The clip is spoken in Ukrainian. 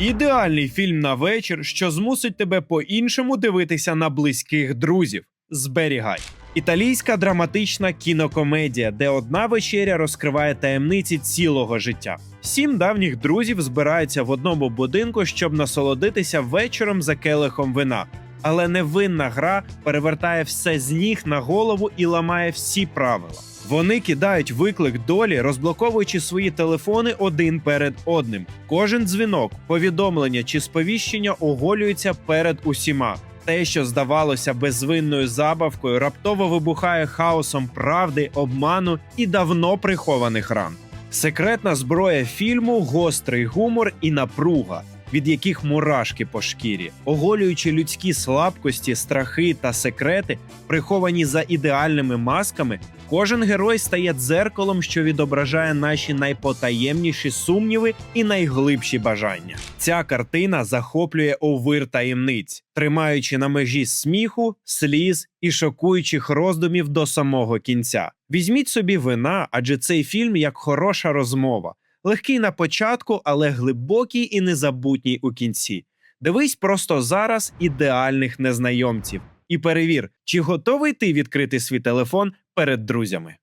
Ідеальний фільм на вечір, що змусить тебе по-іншому дивитися на близьких друзів. Зберігай. Італійська драматична кінокомедія, де одна вечеря розкриває таємниці цілого життя. Сім давніх друзів збираються в одному будинку, щоб насолодитися вечором за келихом вина. Але невинна гра перевертає все з ніг на голову і ламає всі правила. Вони кидають виклик долі, розблоковуючи свої телефони один перед одним. Кожен дзвінок, повідомлення чи сповіщення оголюється перед усіма. Те, що здавалося безвинною забавкою, раптово вибухає хаосом правди, обману і давно прихованих ран. Секретна зброя фільму гострий гумор і напруга, від яких мурашки по шкірі, оголюючи людські слабкості, страхи та секрети, приховані за ідеальними масками, кожен герой стає дзеркалом, що відображає наші найпотаємніші сумніви і найглибші бажання. Ця картина захоплює овир таємниць, тримаючи на межі сміху, сліз і шокуючих роздумів до самого кінця. Візьміть собі вина, адже цей фільм як хороша розмова. Легкий на початку, але глибокий і незабутній у кінці. Дивись просто зараз ідеальних незнайомців і перевір, чи готовий ти відкрити свій телефон перед друзями.